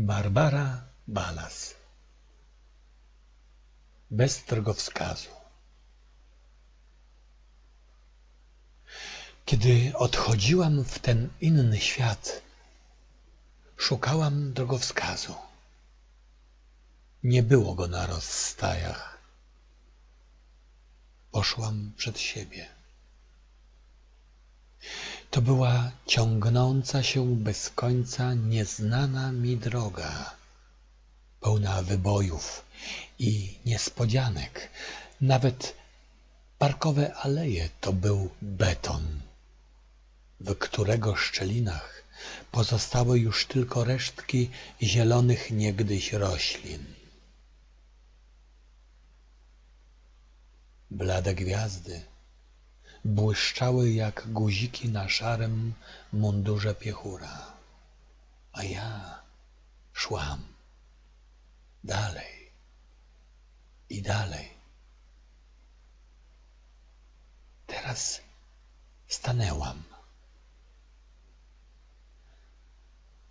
Barbara Balas Bez drogowskazu Kiedy odchodziłam w ten inny świat, szukałam drogowskazu. Nie było go na rozstajach. Poszłam przed siebie. To była ciągnąca się bez końca nieznana mi droga, pełna wybojów i niespodzianek. Nawet parkowe aleje to był beton, w którego szczelinach pozostały już tylko resztki zielonych niegdyś roślin. Blade gwiazdy błyszczały jak guziki na szarym mundurze piechura. A ja szłam dalej i dalej. Teraz stanęłam.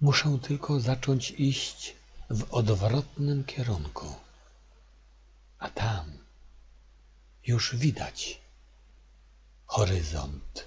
Muszę tylko zacząć iść w odwrotnym kierunku. A tam już widać horyzont.